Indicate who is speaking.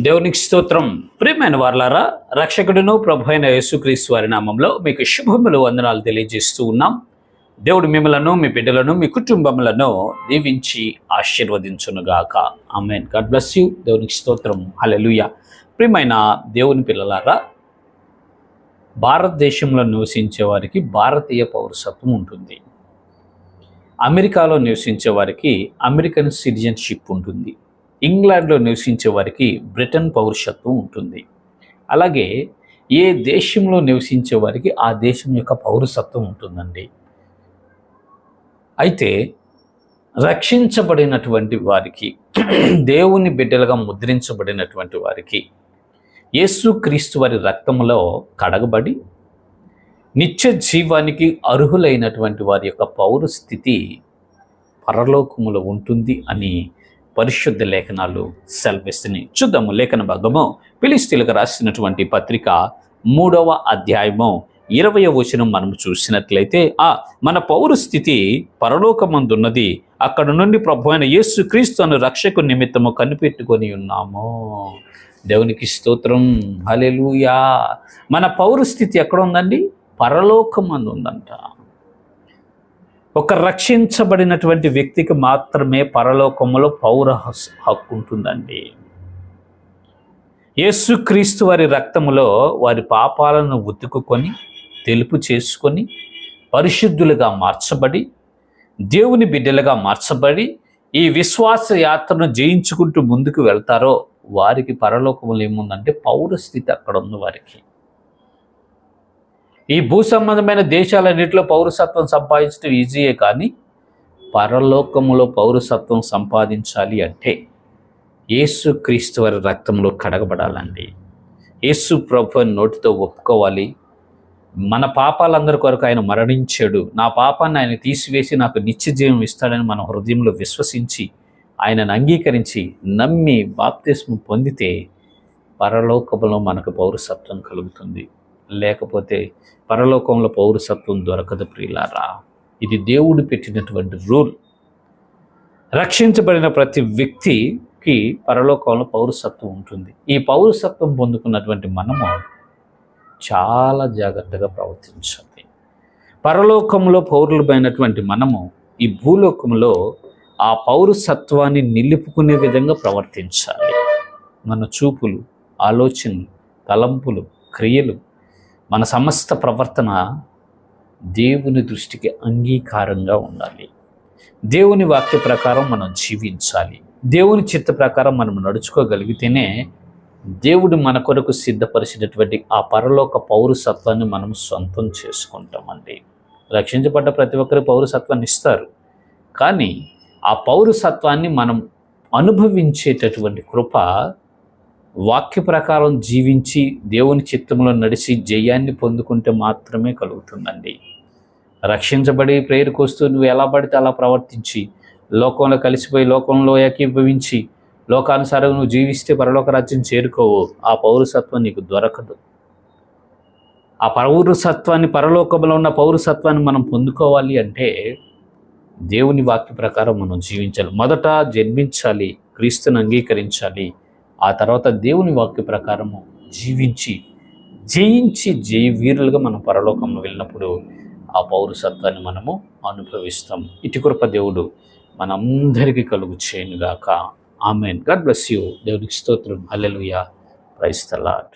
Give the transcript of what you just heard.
Speaker 1: దేవునికి స్తోత్రం. ప్రియమైన వార్లారా రక్షకుడును ప్రభు అయిన యేసుక్రీస్తు వారి నామంలో మీకు శుభములు వందనాలు తెలియజేస్తూ ఉన్నాం. దేవుడు మిమ్మలను మీ బిడ్డలను మీ కుటుంబములను దీవించి ఆశీర్వదించునుగాక. ఆమెన్. God bless you. దేవునికి స్తోత్రం. హలెలుయ ప్రియమైన దేవుని పిల్లలారా భారతదేశంలో నివసించే వారికి భారతీయ పౌరసత్వం ఉంటుంది. అమెరికాలో నివసించే వారికి అమెరికన్ సిటిజన్షిప్ ఉంటుంది. ఇంగ్లాండ్లో నివసించే వారికి బ్రిటన్ పౌరసత్వం ఉంటుంది. అలాగే ఏ దేశంలో నివసించే వారికి ఆ దేశం యొక్క పౌరసత్వం ఉంటుందండి. అయితే రక్షించబడినటువంటి వారికి దేవుని బిడ్డలుగా ముద్రించబడినటువంటి వారికి యేసుక్రీస్తు వారి రక్తములో కడగబడి నిత్య జీవానికి అర్హులైనటువంటి వారి యొక్క పౌర స్థితి పరలోకములో ఉంటుంది అని పరిశుద్ధ లేఖనాలు సెలవిస్తున్నాయి చూద్దాము. లేఖన భాగము పిలిస్తీలకు రాసినటువంటి పత్రిక మూడవ అధ్యాయము ఇరవయ వచనం మనం చూసినట్లయితే ఆ మన పౌర స్థితి పరలోకమందున్నది అక్కడ నుండి ప్రభు అయిన యేసు క్రీస్తును రక్షకు నిమిత్తము కనిపెట్టుకొని ఉన్నాము. దేవునికి స్తోత్రం. హలెలుయా మన పౌరస్థితి ఎక్కడ ఉందండి? పరలోకమందు ఉందంట ఒక రక్షించబడినటువంటి వ్యక్తికి మాత్రమే పరలోకములో పౌర హస్- హక్కు ఉంటుందండి. యేసుక్రీస్తు వారి రక్తములో వారి పాపాలను ఉతుకుకొని తెలుపు చేసుకొని పరిశుద్ధులుగా మార్చబడి దేవుని బిడ్డలుగా మార్చబడి ఈ విశ్వాస యాత్రను జయించుకుంటూ ముందుకు వెళ్తారో వారికి పరలోకములు ఏముందంటే పౌర స్థితి అక్కడ ఉంది వారికి. ఈ భూ సంబంధమైన దేశాలన్నింటిలో పౌరసత్వం సంపాదించడం ఈజీయే కానీ పరలోకములో పౌరసత్వం సంపాదించాలి అంటే యేసు క్రీస్తు వారి రక్తంలో కడగబడాలండి. యేసు ప్రభు నోటితో ఒప్పుకోవాలి. మన పాపాలందరి కొరకు ఆయన మరణించాడు. నా పాపాన్ని ఆయన తీసివేసి నాకు నిత్య జీవం ఇస్తాడని మన హృదయంలో విశ్వసించి ఆయనను అంగీకరించి నమ్మి బాప్తిస్మం పొందితే పరలోకములో మనకు పౌరసత్వం కలుగుతుంది. లేకపోతే పరలోకంలో పౌరసత్వం దొరకదు ప్రియులారా. ఇది దేవుడు పెట్టినటువంటి రూల్. రక్షించబడిన ప్రతి వ్యక్తికి పరలోకంలో పౌరసత్వం ఉంటుంది. ఈ పౌరసత్వం పొందుకున్నటువంటి మనము చాలా జాగ్రత్తగా ప్రవర్తించాలి. పరలోకంలో పౌరులమైనటువంటి మనము ఈ భూలోకంలో ఆ పౌరసత్వాన్ని నిలుపుకునే విధంగా ప్రవర్తించాలి. మన చూపులు ఆలోచనలు తలంపులు క్రియలు మన సమస్త ప్రవర్తన దేవుని దృష్టికి అంగీకారంగా ఉండాలి. దేవుని వాక్య ప్రకారం మనం జీవించాలి. దేవుని చిత్త ప్రకారం మనం నడుచుకోగలిగితేనే దేవుడు మన కొరకు సిద్ధపరిచినటువంటి ఆ పరలోక పౌరసత్వాన్ని మనం సొంతం చేసుకుంటామండి. రక్షించబడ్డ ప్రతి ఒక్కరు పౌరసత్వాన్ని ఇస్తారు. కానీ ఆ పౌరసత్వాన్ని మనం అనుభవించేటటువంటి కృప వాక్య ప్రకారం జీవించి దేవుని చిత్తంలో నడిచి జయాన్ని పొందుకుంటే మాత్రమే కలుగుతుందండి. రక్షించబడి ప్రేయర్కి వస్తూ నువ్వు ఎలా పడితే అలా ప్రవర్తించి లోకంలో కలిసిపోయి లోకంలో ఏకీభవించి లోకానుసారం నువ్వు జీవిస్తే పరలోక రాజ్యం చేరుకోవు. ఆ పౌరసత్వం నీకు దొరకదు. ఆ పౌరసత్వాన్ని పరలోకంలో ఉన్న పౌరసత్వాన్ని మనం పొందుకోవాలి అంటే దేవుని వాక్య ప్రకారం మనం జీవించాలి. మొదట జన్మించాలి క్రీస్తుని అంగీకరించాలి. ఆ తర్వాత దేవుని వాక్య ప్రకారము జీవించి జయించి జయ వీరులుగా మనం పరలోకంలో వెళ్ళినప్పుడు ఆ పౌరసత్వాన్ని మనము అనుభవిస్తాం. ఇటు కృప దేవుడు మనందరికీ కలుగు చేయనుగాక. ఆమెన్. God bless you. దేవుడికి స్తోత్రం. అల్లెలుయా ప్రైస్తలాట్